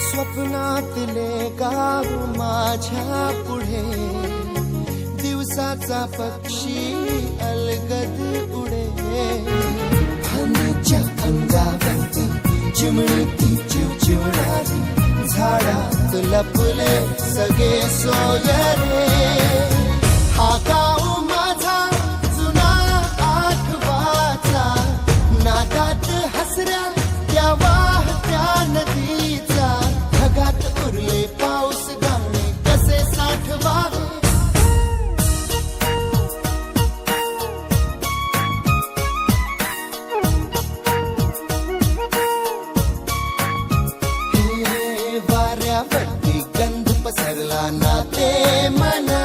स्वप्नातले गाव माझ्या पुढे. दिवसाचा पक्षी अलगद उडे. हनीच्या अंगावरती चिमणीची चिवचिवणारी झाडात लपले सगळे सोयरे. వట్టి గంధుప సరళ నా ప్రేమనా